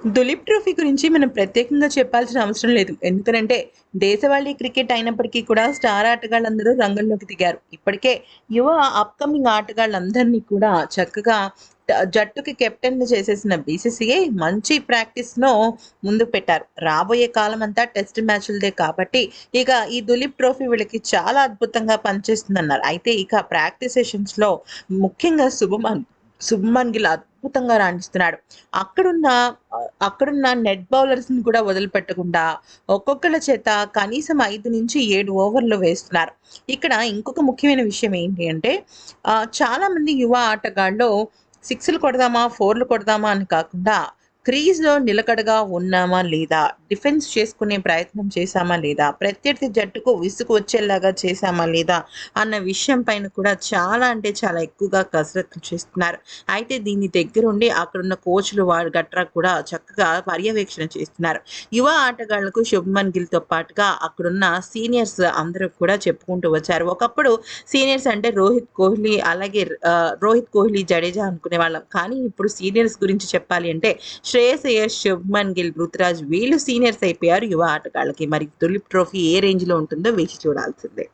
Duleep trophy గురించి మనం ప్రత్యేకంగా చెప్పాల్సిన అవసరం లేదు. ఎందుకంటే దేశవాళీ క్రికెట్ అయినప్పటికీ కూడా స్టార్ ఆటగాళ్ళందరూ రంగంలోకి దిగారు. ఇప్పటికే యువ అప్కమింగ్ ఆటగాళ్ళందరినీ కూడా చక్కగా జట్టుకి కెప్టెన్ చేసేసిన బీసీసీఐ మంచి ప్రాక్టీస్ను ముందు పెట్టారు. రాబోయే కాలం అంతా టెస్ట్ మ్యాచ్లదే కాబట్టి ఇక ఈ దులీప్ ట్రోఫీ వీళ్ళకి చాలా అద్భుతంగా పనిచేస్తుందన్నారు. అయితే ఇక ప్రాక్టీస్ సెషన్స్లో ముఖ్యంగా శుభమన్ శుభమన్ గిల్ అద్భుతంగా రాణిస్తున్నాడు. అక్కడున్న అక్కడున్న నెట్ బౌలర్స్ని కూడా వదిలిపెట్టకుండా ఒక్కొక్కళ్ళ చేత కనీసం ఐదు నుంచి ఏడు ఓవర్లు వేస్తున్నారు. ఇక్కడ ఇంకొక ముఖ్యమైన విషయం ఏంటి అంటే చాలా మంది యువ ఆటగాళ్ళు సిక్స్లు కొడదామా ఫోర్లు కొడదామా అని కాకుండా క్రీజ్లో నిలకడగా ఉన్నామా లేదా? డిఫెన్స్ చేసుకునే ప్రయత్నం చేశామా లేదా? ప్రత్యర్థి జట్టుకు విసుగు వచ్చేలాగా చేశామా లేదా? అన్న విషయం పైన కూడా చాలా అంటే చాలా ఎక్కువగా కసరత్తు చేస్తున్నారు. అయితే దీని దగ్గరుండి అక్కడున్న కోచ్లు వారు గట్రా కూడా చక్కగా పర్యవేక్షణ చేస్తున్నారు. యువ ఆటగాళ్ళకు శుభ్మన్ గిల్తో పాటుగా అక్కడున్న సీనియర్స్ అందరూ కూడా చెప్పుకుంటూ వచ్చారు. ఒకప్పుడు సీనియర్స్ అంటే రోహిత్ కోహ్లీ అలాగే రోహిత్ కోహ్లీ జడేజా అనుకునే వాళ్ళం. కానీ ఇప్పుడు సీనియర్స్ గురించి చెప్పాలి అంటే శ్రేయస్ అయ్యర్ శుభ్మన్ గిల్ రుతురాజ్ వీళ్ళు సీనియర్స్ అయిపోయారు. యువ ఆటగాళ్ళకి మరి తులిప్ ట్రోఫీ ఏ రేంజ్లో ఉంటుందో వేచి చూడాల్సిందే.